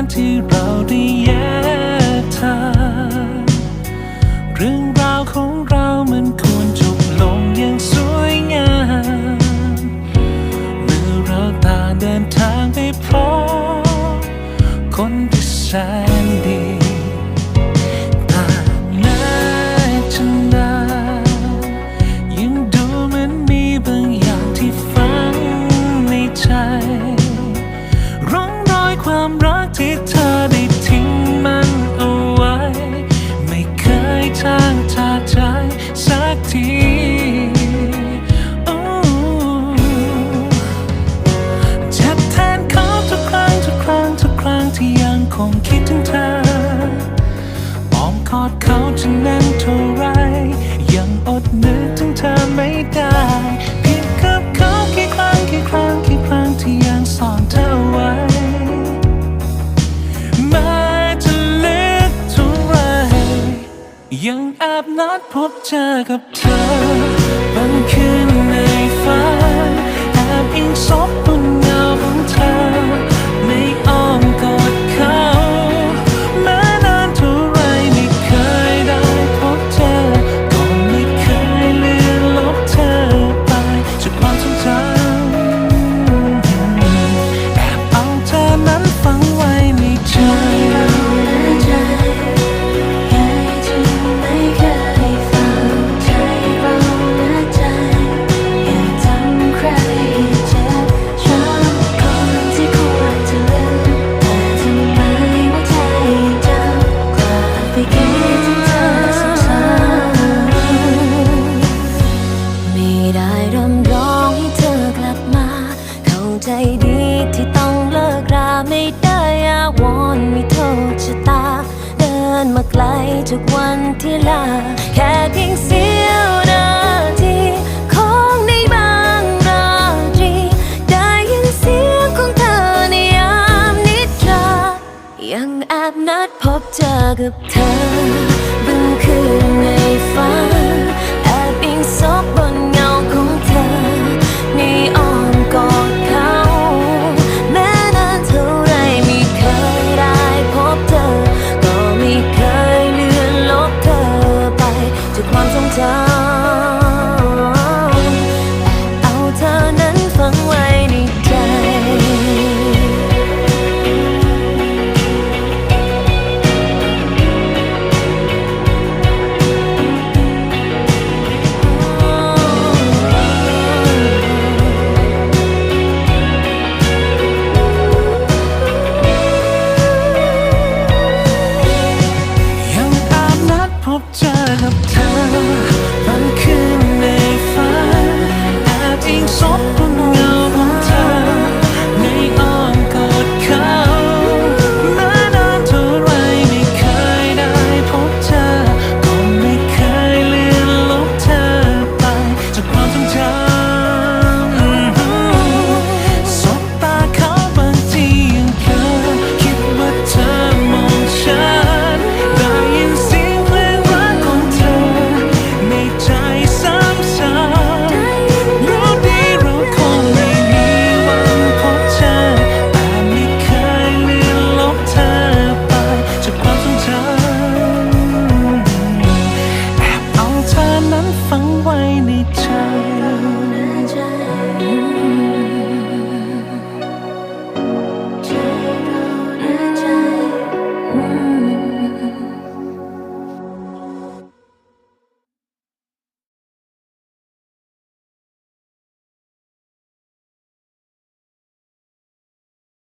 านที่เราได้แยกทางเรื่องราวของเรามันควรจบลงอย่างสวยงามเมื่อเราต่างเดินทางไปพบคนที่ใช่ ti พบเจอกับเธอ ที่ลาแค่เพียงเสียวนาทีของในบางราตรี ได้ยินเสียงของเธอในยามนิทรายังแอบนัดพบเจอกับเธอบึงคืนในฝัน